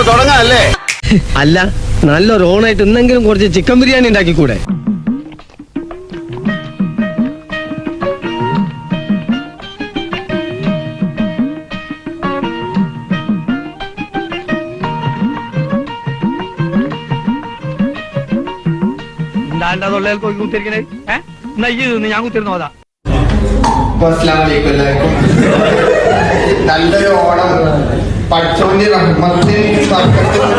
അപ്പൊ തുടങ്ങാല്ലേ? അല്ല നല്ലൊരു ഓണായിട്ട് ഇന്നെങ്കിലും കുറച്ച് ചിക്കൻ ബിരിയാണി ഉണ്ടാക്കിക്കൂടെ? കൂടെ തൊള്ളയിൽ കുത്തിരിക്കണേ? ഞാൻ കുത്തിരുന്നു അതാ. എല്ലാവർക്കും. നല്ലൊരു ഓണം. പഠിച്ചോന്റെ റഹ്മത്തിൻ ബർക്കത്തും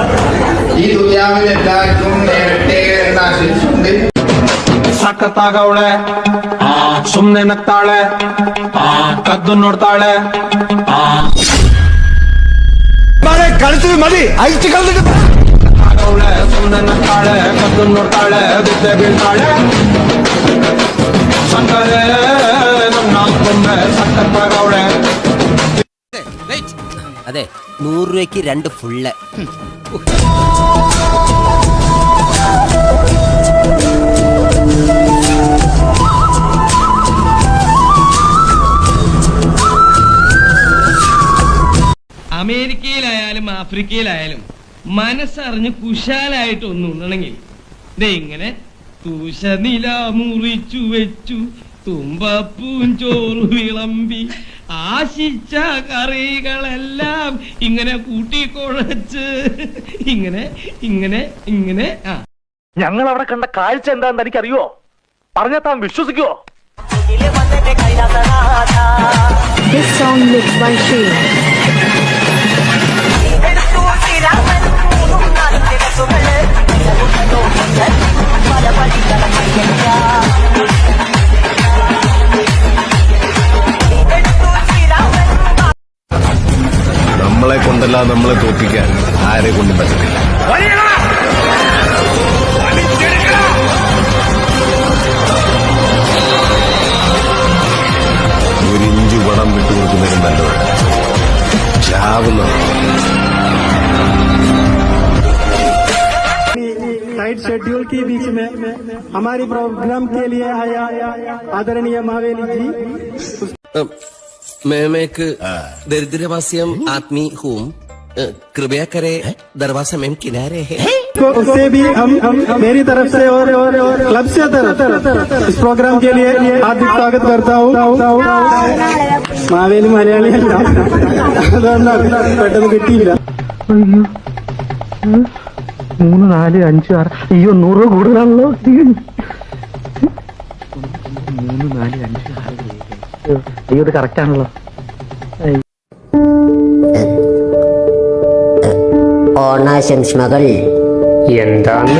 ഈ ദുനിയാവിൽ എല്ലാവർക്കും നേരട്ടെ എന്ന് ആശംസിച്ചുകൊണ്ട് ಸಖತ್ತಾಗವಳೆ ಆ ಸುಮ್ನೆ ನಗ್ತಾಳೆ ಆ ಕದ್ದು ನೋಡ್ತಾಳೆ കളിച്ചത് മതി അയച്ചു കളഞ്ഞിട്ട് ಆಗವಳೆ ಸುಮ್ನೆ ನಗ್ತಾಳೆ ಕದ್ದು ನೋಡ್ತಾಳೆ ಬಿದ್ದೆ ಬೀಳ್ತಾಳೆ ಸಕ್ಕರೆ അതെ നൂറ് രൂപയ്ക്ക് രണ്ട് ഫുള്ള് അമേരിക്കയിലായാലും ആഫ്രിക്കയിലായാലും മനസ്സറിഞ്ഞ് കുശാലായിട്ട് ഒന്ന് ഉണ്ണണമെങ്കിൽ ഇങ്ങനെ തൂശനില മുറിച്ചു വെച്ചു തുമ്പപ്പൂൻ ചോറ് വിളമ്പി ആശിച്ച കറികളെല്ലാം ഇങ്ങനെ കൂട്ടിക്കുഴച്ച്. ഇങ്ങനെ ഇങ്ങനെ ഇങ്ങനെ. ആ. ഞങ്ങൾ അവിടെ കണ്ട കാഴ്ച എന്താന്ന് എനിക്കറിയോ പറഞ്ഞാൽ താൻ വിശ്വസിക്കുവോ? This song mixed by Shreya. നമ്മളെ കൊണ്ടല്ല നമ്മളെ തോപ്പിക്കാൻ ആരെ കൊണ്ടും പറ്റത്തില്ല ഒരു ഇഞ്ചു പണം വിട്ടുകൊടുക്കുന്നതിനും നല്ലത് ചാവുന്നത് टाइट शेड्यूल के बीच में हमारी प्रोग्राम के लिए आया आदरणीय मावेली जी മേമേക്ക് ദരിദ്രവാസ്യം ആത്മീ ഹൂം कृपया करे दरवाजा में किनारे है को उससे भी हम हम मेरी तरफ से और और और क्लब से तरफ इस प्रोग्राम के लिए हार्दिक स्वागत करता हूँ മാവേലി മലയാളിയല്ല അതുകൊണ്ടാണ് പെട്ടെന്ന് കിട്ടിയില്ല മൂന്ന് നാല് അഞ്ച് ആറ് അയ്യോ നൂറ് കൂടുതലാണല്ലോ മൂന്ന് നാല് അഞ്ച് ആറ് ഏഴ്. അയ്യോ ഇത് കറക്റ്റ് ഓണാശംസകൾ എന്താണ്